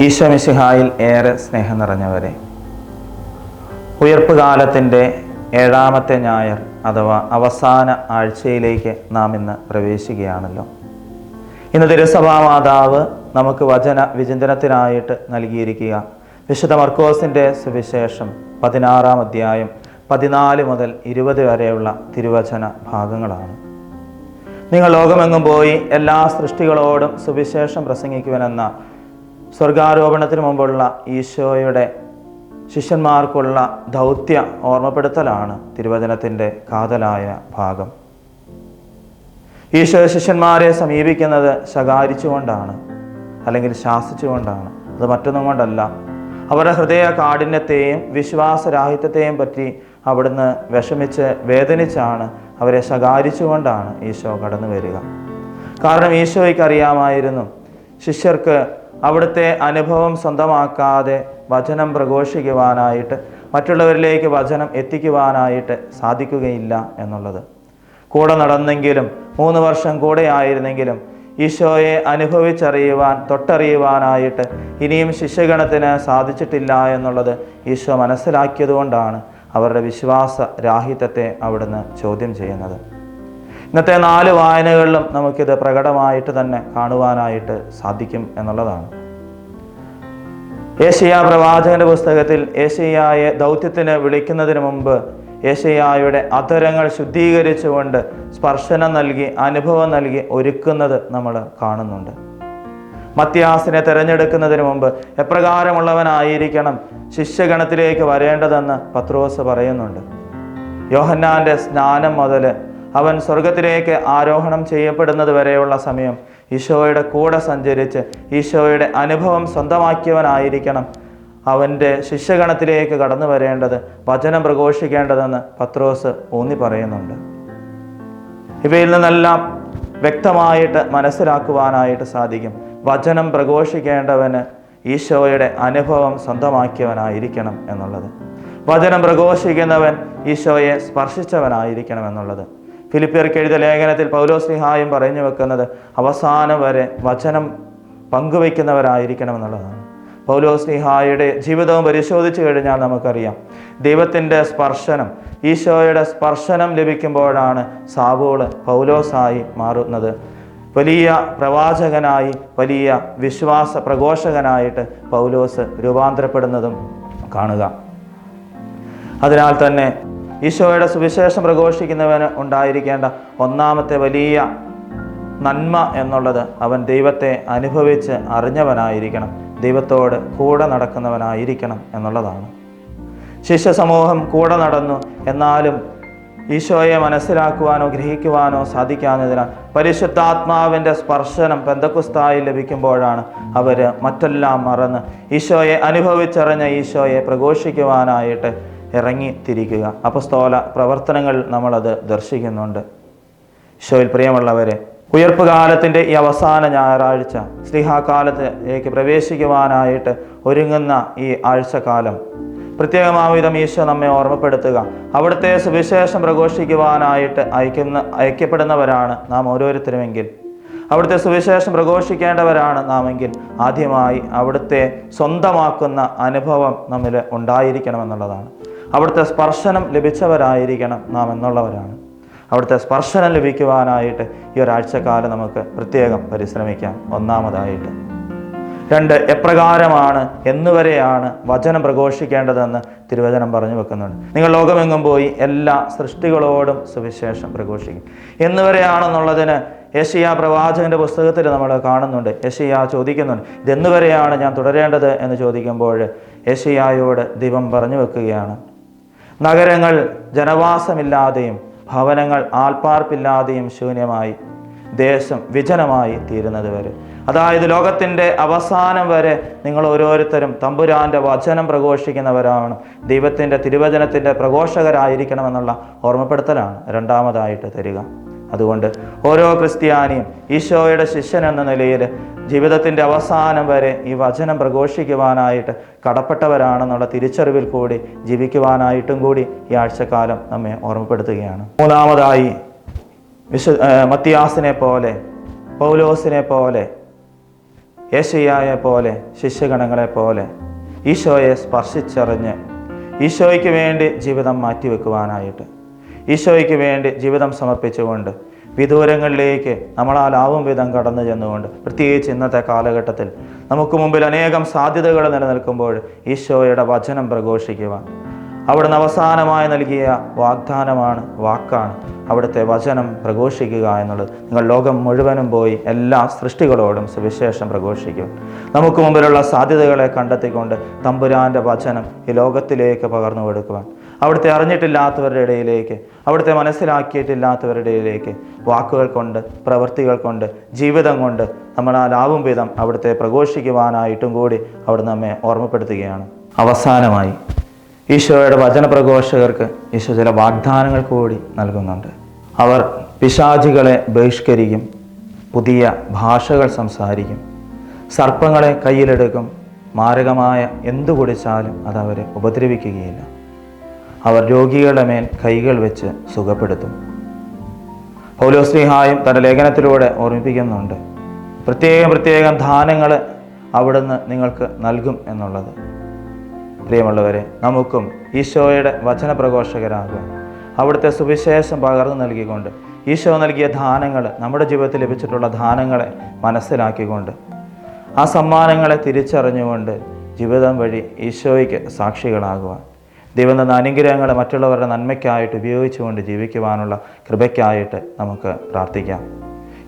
ഈശോമിശിഹായിൽ ഏറെ സ്നേഹം നിറഞ്ഞവരെ. ഉയർപ്പ് കാലത്തിന്റെ ഏഴാമത്തെ ഞായർ അഥവാ അവസാന ആഴ്ചയിലേക്ക് നാം ഇന്ന് പ്രവേശിക്കുകയാണല്ലോ. ഇന്ന് തിരുസഭാ മാതാവ് നമുക്ക് വചന വിചിന്തനത്തിനായിട്ട് നൽകിയിരിക്കുക. വിശുദ്ധ മർക്കോസിന്റെ സുവിശേഷം പതിനാറാം അധ്യായം പതിനാല് മുതൽ ഇരുപത് വരെയുള്ള തിരുവചന ഭാഗങ്ങളാണ്. നിങ്ങൾ ലോകമെങ്ങും പോയി എല്ലാ സൃഷ്ടികളോടും സുവിശേഷം പ്രസംഗിക്കുവനെന്ന സ്വർഗാരോപണത്തിന് മുമ്പുള്ള ഈശോയുടെ ശിഷ്യന്മാർക്കുള്ള ദൗത്യ ഓർമ്മപ്പെടുത്തലാണ് തിരുവചനത്തിന്റെ കാതലായ ഭാഗം. ഈശോ ശിഷ്യന്മാരെ സമീപിക്കുന്നത് ശകാരിച്ചുകൊണ്ടാണ് അല്ലെങ്കിൽ ശാസിച്ചുകൊണ്ടാണ്. അത് മറ്റൊന്നും കൊണ്ടല്ല. അവരുടെ ഹൃദയ കാഠിന്യത്തെയും വിശ്വാസരാഹിത്യത്തെയും പറ്റി അവിടുന്ന് വിഷമിച്ച് വേദനിച്ചാണ് അവരെ ശകാരിച്ചുകൊണ്ടാണ് ഈശോ കടന്നു വരിക കാരണം ഈശോയ്ക്ക് അറിയാമായിരുന്നു ശിഷ്യർക്ക് അവിടുത്തെ അനുഭവം സ്വന്തമാക്കാതെ വചനം പ്രഘോഷിക്കുവാനായിട്ട് മറ്റുള്ളവരിലേക്ക് വചനം എത്തിക്കുവാനായിട്ട് സാധിക്കുകയില്ല എന്നുള്ളത്. കൂടെ നടന്നെങ്കിലും മൂന്ന് വർഷം കൂടെ ആയിരുന്നെങ്കിലും ഈശോയെ അനുഭവിച്ചറിയുവാൻ തൊട്ടറിയുവാനായിട്ട് ഇനിയും ശിഷ്യഗണത്തിന് സാധിച്ചിട്ടില്ല എന്നുള്ളത് ഈശോ മനസ്സിലാക്കിയതുകൊണ്ടാണ് അവരുടെ വിശ്വാസ രാഹിത്യത്തെ അവിടുന്ന് ചോദ്യം ചെയ്യുന്നത്. ഇന്നത്തെ നാല് വായനകളിലും നമുക്കിത് പ്രകടമായിട്ട് തന്നെ കാണുവാനായിട്ട് സാധിക്കും എന്നുള്ളതാണ്. ഏഷ്യ പ്രവാചകന്റെ പുസ്തകത്തിൽ ഏഷ്യയെ ദൗത്യത്തിന് വിളിക്കുന്നതിന് മുമ്പ് ഏഷ്യയായുടെ അധരങ്ങൾ ശുദ്ധീകരിച്ചുകൊണ്ട് സ്പർശനം നൽകി അനുഭവം നൽകി ഒരുക്കുന്നത് നമ്മൾ കാണുന്നുണ്ട്. മത്യാസിനെ തിരഞ്ഞെടുക്കുന്നതിന് മുമ്പ് എപ്രകാരമുള്ളവനായിരിക്കണം ശിഷ്യഗണത്തിലേക്ക് വരേണ്ടതെന്ന് പത്രോസ് പറയുന്നുണ്ട്. യോഹന്നാന്റെ സ്നാനം മുതൽ അവൻ സ്വർഗത്തിലേക്ക് ആരോഹണം ചെയ്യപ്പെടുന്നത് വരെയുള്ള സമയം. ഈശോയുടെ കൂടെ സഞ്ചരിച്ച് ഈശോയുടെ അനുഭവം സ്വന്തമാക്കിയവനായിരിക്കണം അവന്റെ ശിഷ്യഗണത്തിലേക്ക് കടന്നു വരേണ്ടത് വചനം പ്രഘോഷിക്കേണ്ടതെന്ന് പത്രോസ് ഊന്നി പറയുന്നുണ്ട്. ഇവയിൽ നിന്നെല്ലാം വ്യക്തമായിട്ട് മനസ്സിലാക്കുവാനായിട്ട് സാധിക്കും. വചനം പ്രഘോഷിക്കേണ്ടവന് ഈശോയുടെ അനുഭവം സ്വന്തമാക്കിയവനായിരിക്കണം എന്നുള്ളത്. വചനം പ്രഘോഷിക്കുന്നവൻ ഈശോയെ സ്പർശിച്ചവനായിരിക്കണം എന്നുള്ളത്. ഫിലിപ്പിയർക്ക് എഴുതിയ ലേഖനത്തിൽ പൗലോസ്ലിഹായും പറഞ്ഞു വെക്കുന്നത് അവസാനം വരെ വചനം പങ്കുവയ്ക്കുന്നവരായിരിക്കണം എന്നുള്ളതാണ് പൗലോസ്ലിഹായുടെ ജീവിതവും പരിശോധിച്ചു കഴിഞ്ഞാൽ നമുക്കറിയാം ദൈവത്തിന്റെ സ്പർശനം ഈശോയുടെ സ്പർശനം ലഭിക്കുമ്പോഴാണ് സാവോൾ പൗലോസായി മാറുന്നത്. വലിയ പ്രവാചകനായി വലിയ വിശ്വാസ പ്രഘോഷകനായിട്ട് പൗലോസ് രൂപാന്തരപ്പെടുന്നതും കാണുക. അതിനാൽ തന്നെ ഈശോയുടെ സുവിശേഷം പ്രഘോഷിക്കുന്നവന് ഉണ്ടായിരിക്കേണ്ട ഒന്നാമത്തെ വലിയ നന്മ എന്നുള്ളത് അവൻ ദൈവത്തെ അനുഭവിച്ച് അറിഞ്ഞവനായിരിക്കണം. ദൈവത്തോട് കൂടെ നടക്കുന്നവനായിരിക്കണം എന്നുള്ളതാണ്. ശിഷ്യ സമൂഹം കൂടെ നടന്നു. എന്നാലും ഈശോയെ മനസ്സിലാക്കുവാനോ ഗ്രഹിക്കുവാനോ സാധിക്കാത്തതിനാൽ പരിശുദ്ധാത്മാവിന്റെ സ്പർശനം പെന്തക്കുസ്തായി ലഭിക്കുമ്പോഴാണ് അവർ മറ്റെല്ലാം മറന്ന് ഈശോയെ അനുഭവിച്ചറിഞ്ഞ ഈശോയെ പ്രഘോഷിക്കുവാനായിട്ട് ഇറങ്ങി തിരിക്കുക. അപസ്തോല പ്രവർത്തനങ്ങൾ നമ്മളത് ദർശിക്കുന്നുണ്ട്. ഈശോയിൽ പ്രിയമുള്ളവരെ ഉയർപ്പ് കാലത്തിന്റെ ഈ അവസാന ഞായറാഴ്ച സ്ലിഹാകാലത്തിലേക്ക് പ്രവേശിക്കുവാനായിട്ട് ഒരുങ്ങുന്ന ഈ ആഴ്ചക്കാലം പ്രത്യേകമാവിധം ഈശോ നമ്മെ ഓർമ്മപ്പെടുത്തുക. അവിടുത്തെ സുവിശേഷം പ്രഘോഷിക്കുവാനായിട്ട് അയക്കുന്ന അയക്കപ്പെടുന്നവരാണ് നാം ഓരോരുത്തരുമെങ്കിൽ. അവിടുത്തെ സുവിശേഷം പ്രഘോഷിക്കേണ്ടവരാണ് നാമെങ്കിൽ. ആദ്യമായി അവിടുത്തെ സ്വന്തമാക്കുന്ന അനുഭവം നമ്മിൽ ഉണ്ടായിരിക്കണമെന്നുള്ളതാണ്. അവിടുത്തെ സ്പർശനം ലഭിച്ചവരായിരിക്കണം നാം എന്നുള്ളവരാണ്. അവിടുത്തെ സ്പർശനം ലഭിക്കുവാനായിട്ട് ഈ ഒരാഴ്ചക്കാലം നമുക്ക് പ്രത്യേകം പരിശ്രമിക്കാം. ഒന്നാമതായിട്ട്. രണ്ട് എപ്രകാരമാണ് എന്നുവരെയാണ് വചനം പ്രഘോഷിക്കേണ്ടതെന്ന് തിരുവചനം പറഞ്ഞു വെക്കുന്നുണ്ട്. നിങ്ങൾ ലോകമെങ്ങും പോയി എല്ലാ സൃഷ്ടികളോടും സുവിശേഷം പ്രഘോഷിക്കും. എന്നുവരെയാണെന്നുള്ളതിന് യഷിയ പ്രവാചകന്റെ പുസ്തകത്തിൽ നമ്മൾ കാണുന്നുണ്ട്. യഷിയ ചോദിക്കുന്നുണ്ട് ഇതെന്നുവരെയാണ് ഞാൻ തുടരേണ്ടത്? എന്ന് ചോദിക്കുമ്പോൾ യഷിയായോട് ദൈവം പറഞ്ഞു വെക്കുകയാണ്. നഗരങ്ങൾ ജനവാസമില്ലാതെയും ഭവനങ്ങൾ ആൾപ്പാർപ്പില്ലാതെയും ശൂന്യമായി ദേശം വിജനമായി തീരുന്നത് വരെ. അതായത് ലോകത്തിന്റെ അവസാനം വരെ നിങ്ങൾ ഓരോരുത്തരും തമ്പുരാന്റെ വചനം പ്രഘോഷിക്കുന്നവരാണ്. ദൈവത്തിന്റെ തിരുവചനത്തിന്റെ പ്രഘോഷകരായിരിക്കണമെന്നുള്ള ഓർമ്മപ്പെടുത്തലാണ് രണ്ടാമതായിട്ട് തരിക. അതുകൊണ്ട് ഓരോ ക്രിസ്ത്യാനിയും ഈശോയുടെ ശിഷ്യൻ എന്ന നിലയിൽ ജീവിതത്തിന്റെ അവസാനം വരെ ഈ വചനം പ്രഘോഷിക്കുവാനായിട്ട് കടപ്പെട്ടവരാണെന്നുള്ള തിരിച്ചറിവിൽ കൂടി ജീവിക്കുവാനായിട്ടും കൂടി ഈ ആഴ്ചക്കാലം നമ്മെ ഓർമ്മപ്പെടുത്തുകയാണ്. മൂന്നാമതായി വിശു മത്തിയാസിനെ പോലെ പൗലോസിനെ പോലെ യേശയ്യായെ പോലെ ശിഷ്യഗണങ്ങളെ പോലെ ഈശോയെ സ്പർശിച്ചറിഞ്ഞ് ഈശോയ്ക്ക് വേണ്ടി ജീവിതം മാറ്റിവെക്കുവാനായിട്ട് ഈശോയ്ക്ക് വേണ്ടി ജീവിതം സമർപ്പിച്ചുകൊണ്ട് വിദൂരങ്ങളിലേക്ക് നമ്മളാലാവും വിധം കടന്നു ചെന്നുകൊണ്ട് പ്രത്യേകിച്ച് ഇന്നത്തെ കാലഘട്ടത്തിൽ നമുക്ക് മുമ്പിൽ അനേകം സാധ്യതകൾ നിലനിൽക്കുമ്പോൾ ഈശോയുടെ വചനം പ്രഘോഷിക്കുവാൻ. അവിടുന്ന് അവസാനമായി നൽകിയ വാഗ്ദാനമാണ് വാക്കാണ് അവിടുത്തെ വചനം പ്രഘോഷിക്കുക എന്നുള്ളത്. നിങ്ങൾ ലോകം മുഴുവനും പോയി എല്ലാ സൃഷ്ടികളോടും സുവിശേഷം പ്രഘോഷിക്കുക നമുക്ക് മുമ്പിലുള്ള സാധ്യതകളെ കണ്ടെത്തിക്കൊണ്ട് തമ്പുരാന്റെ വചനം ഈ ലോകത്തിലേക്ക് പകർന്നു കൊടുക്കുവാൻ. അവിടുത്തെ അറിഞ്ഞിട്ടില്ലാത്തവരുടെ ഇടയിലേക്ക് അവിടുത്തെ മനസ്സിലാക്കിയിട്ടില്ലാത്തവരുടെ ഇടയിലേക്ക് വാക്കുകൾ കൊണ്ട് പ്രവൃത്തികൾ കൊണ്ട് ജീവിതം കൊണ്ട് നമ്മളാലാവും വിധം അവിടുത്തെ പ്രഘോഷിക്കുവാനായിട്ടും കൂടി അവിടുന്ന് നമ്മെ ഓർമ്മപ്പെടുത്തുകയാണ്. അവസാനമായി ഈശോയുടെ വചനപ്രഘോഷകർക്ക് ഈശോ ചില വാഗ്ദാനങ്ങൾ കൂടി നൽകുന്നുണ്ട്. അവർ പിശാചികളെ ബഹിഷ്കരിക്കും പുതിയ ഭാഷകൾ സംസാരിക്കും സർപ്പങ്ങളെ കയ്യിലെടുക്കും മാരകമായ എന്തു കുടിച്ചാലും അതവരെ ഉപദ്രവിക്കുകയില്ല. അവർ രോഗികളുടെ മേൽ കൈകൾ വെച്ച് സുഖപ്പെടുത്തും. പൗലോസ്ലിഹായും തന്റെ ലേഖനത്തിലൂടെ ഓർമ്മിപ്പിക്കുന്നുണ്ട്. പ്രത്യേകം പ്രത്യേകം ദാനങ്ങൾ അവിടുന്ന് നിങ്ങൾക്ക് നൽകും എന്നുള്ളത്. പ്രിയമുള്ളവരെ നമുക്കും ഈശോയുടെ വചനപ്രഘോഷകരാകുക അവിടുത്തെ സുവിശേഷം പകർന്നു നൽകിക്കൊണ്ട് ഈശോ നൽകിയ ദാനങ്ങൾ നമ്മുടെ ജീവിതത്തിൽ ലഭിച്ചിട്ടുള്ള ധാനങ്ങളെ മനസ്സിലാക്കിക്കൊണ്ട് ആ സമ്മാനങ്ങളെ തിരിച്ചറിഞ്ഞുകൊണ്ട് ജീവിതം വഴി ഈശോയ്ക്ക് സാക്ഷികളാകുവാൻ ദൈവം തന്ന അനുഗ്രഹങ്ങൾ മറ്റുള്ളവരുടെ നന്മയ്ക്കായിട്ട് ഉപയോഗിച്ചുകൊണ്ട് ജീവിക്കുവാനുള്ള കൃപയ്ക്കായിട്ട് നമുക്ക് പ്രാർത്ഥിക്കാം.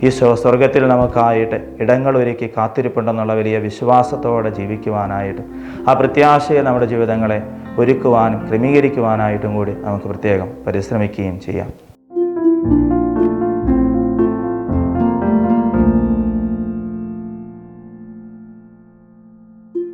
ഈശോ സ്വർഗത്തിൽ നമുക്കായിട്ട് ഇടങ്ങൾ ഒരുക്കി കാത്തിരിപ്പുണ്ടെന്നുള്ള വലിയ വിശ്വാസത്തോടെ ജീവിക്കുവാനായിട്ട് ആ പ്രത്യാശയെ നമ്മുടെ ജീവിതങ്ങളെ ഒരുക്കുവാനും ക്രമീകരിക്കുവാനായിട്ടും കൂടി നമുക്ക് പ്രത്യേകം പരിശ്രമിക്കുകയും ചെയ്യാം.